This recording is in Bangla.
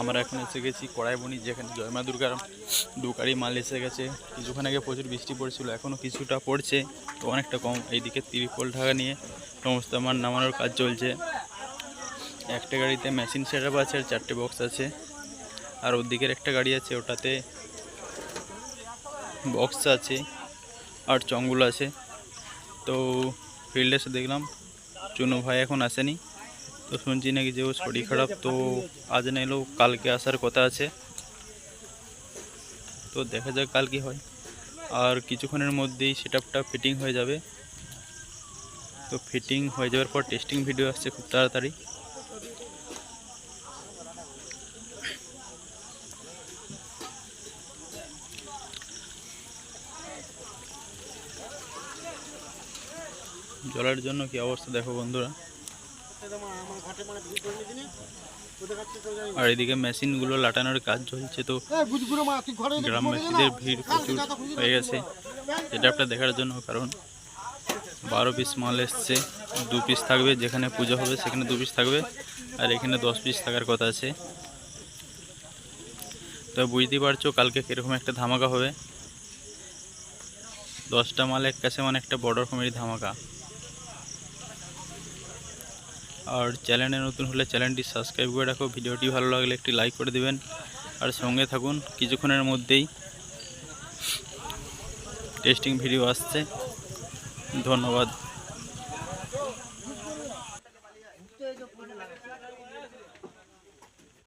আমরা এখন এসে গেছি কড়াইবনি, যেখানে জয়মা দুর্গার দু গাড়ি মাল এসে গেছে। কিছুক্ষণ আগে প্রচুর বৃষ্টি পড়ছিল এখনও কিছুটা পড়ছে, তো অনেকটা কম। এইদিকে তিরিপল ঢাকা নিয়ে সমস্ত মাল নামানোর কাজ চলছে। একটা গাড়িতে মেশিন সেট আছে আর চারটে বক্স আছে। আর ওর দিকের একটা গাড়ি আছে, ওটাতে বক্স আছে আর চঙ্গুল আছে। তো ফিল্ডে এসে দেখলাম, চুনো ভাই এখন আসেনি। তো শুনছি নাকি যে ও শরীর খারাপ, তো আজ না এলেও কালকে আসার কথা আছে। তো দেখা যাক কাল কি হয়। আর কিছুক্ষণের মধ্যেই সেট ফিটিং হয়ে যাবে। তো ফিটিং হয়ে যাওয়ার পর টেস্টিং ভিডিও আসছে খুব তাড়াতাড়ি। জলের জন্য কি অবস্থা দেখো বন্ধুরা। আর এদিকে মেশিনগুলো লাটানোর কাজ চলছে তো গ্রামবাসীদের ভিড় প্রচুর হয়ে গেছে। এটা একটা দেখার জন্য কারণ বারো পিস মাল এসছে দু পিস থাকবে যেখানে পুজো হবে সেখানে দু পিস থাকবে আর এখানে দশ পিস থাকার কথা আছে। তো বুঝতেই পারছ কালকে কীরকম একটা ধামাকা হবে। দশটা মাল এক কাছে মানে একটা বড় রকমেরই ধামাকা। আর চ্যানেলে নতুন হলে চ্যানেলটি সাবস্ক্রাইব করে রাখো। ভিডিওটি ভালো লাগলে একটি লাইক করে দেবেন। আর সঙ্গে থাকুন, কিছুক্ষণের মধ্যেই টেস্টিং ভিডিও আসছে। ধন্যবাদ।